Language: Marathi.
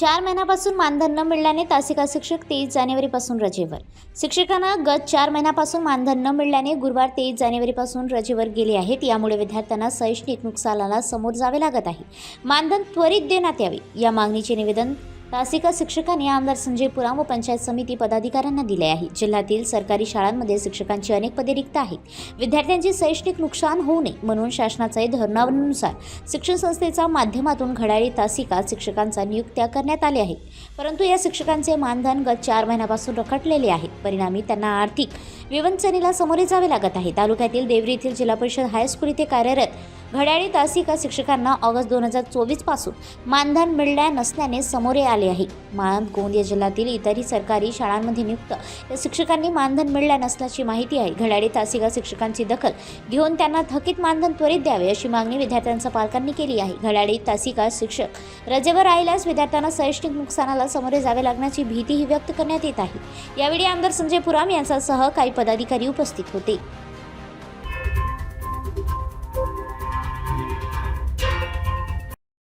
चार महिन्यापासून मानधन न मिळाल्याने तासिका शिक्षक तेवीस जानेवारीपासून रजेवर. शिक्षकांना गत चार महिन्यापासून मानधन न मिळाल्याने गुरुवार तेवीस जानेवारीपासून रजेवर गेले आहेत. यामुळे विद्यार्थ्यांना शैक्षणिक नुकसानाला समोर जावे लागत आहे. मानधन त्वरित देण्यात यावे. या मागणीचे निवेदन तासिका शिक्षकांनी आमदार संजय पुराम व पंचायत समिती पदाधिकाऱ्यांना दिले आहे. जिल्ह्यातील सरकारी शाळांमध्ये शिक्षकांची अनेक पदे रिक्त आहेत. विद्यार्थ्यांचे शैक्षणिक नुकसान होऊ नये म्हणून शासनाच्या धोरणानुसार शिक्षण संस्थेच्या माध्यमातून घड्याळी तासिका शिक्षकांचा नियुक्त्या करण्यात आल्या आहेत. परंतु या शिक्षकांचे मानधन गत चार महिन्यापासून रखडलेले आहेत परिणामी त्यांना आर्थिक विवंचनेला सामोरे जावे लागत आहे. तालुक्यातील देवरी येथील जिल्हा परिषद हायस्कूल इथे कार्यरत घड्याळी तासिका शिक्षकांना ऑगस्ट दोन हजार चोवीसपासून मानधन मिळल्या नसल्याने समोरे आले आहे. माळंद गोंदिया जिल्ह्यातील इतरही सरकारी शाळांमध्ये नियुक्त या शिक्षकांनी मानधन मिळल्या नसल्याची माहिती आहे. घड्याळी तासिका शिक्षकांची दखल घेऊन त्यांना थकीत मानधन त्वरित द्यावे अशी मागणी विद्यार्थ्यांच्या पालकांनी केली आहे. घड्याळी तासिका शिक्षक रजेवर राहिल्यास विद्यार्थ्यांना शैक्षणिक नुकसानाला सामोरे जावे लागण्याची भीतीही व्यक्त करण्यात येत आहे. यावेळी आमदार संजय पुराम यांच्यासह काही पदाधिकारी उपस्थित होते.